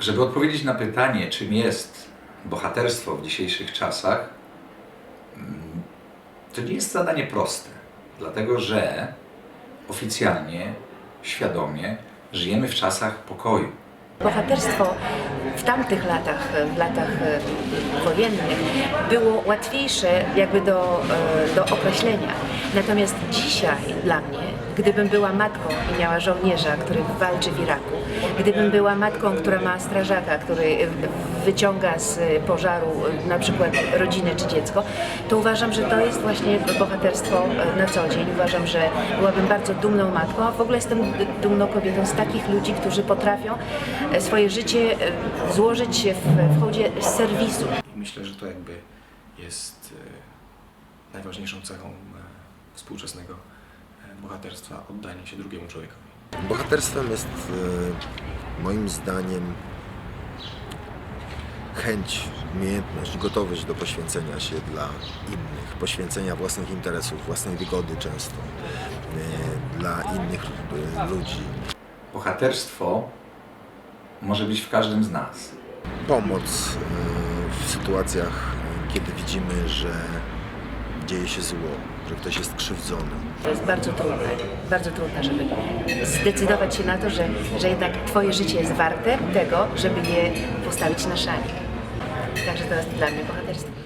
Żeby odpowiedzieć na pytanie, czym jest bohaterstwo w dzisiejszych czasach, mm, to nie jest zadanie proste, dlatego że oficjalnie, świadomie żyjemy w czasach pokoju. Bohaterstwo w tamtych latach, w latach e, wojennych, było łatwiejsze jakby do, e, do określenia. Natomiast dzisiaj dla mnie, gdybym była matką i miała żołnierza, który walczy w Iraku, gdybym była matką, która ma strażaka, który wyciąga z pożaru e, na przykład rodzinę czy dziecko, to uważam, że to jest właśnie bohaterstwo na co dzień. Uważam, że byłabym bardzo dumną matką, a w ogóle jestem dumną kobietą z takich ludzi, którzy potrafią swoje życie e, złożyć się w, w hołdzie serwisu. Myślę, że to jakby jest e, najważniejszą cechą e, współczesnego bohaterstwa oddanie się drugiemu człowiekowi. Bohaterstwem jest moim zdaniem chęć, umiejętność, gotowość do poświęcenia się dla innych, poświęcenia własnych interesów, własnej wygody często dla innych ludzi. Bohaterstwo może być w każdym z nas. Pomoc e, w sytuacjach, kiedy widzimy, że dzieje się zło, że ktoś jest krzywdzony. To jest bardzo trudne, bardzo trudne, żeby zdecydować się na to, że, że jednak Twoje życie jest warte tego, żeby je postawić na szali. Także to jest dla mnie bohaterstwo.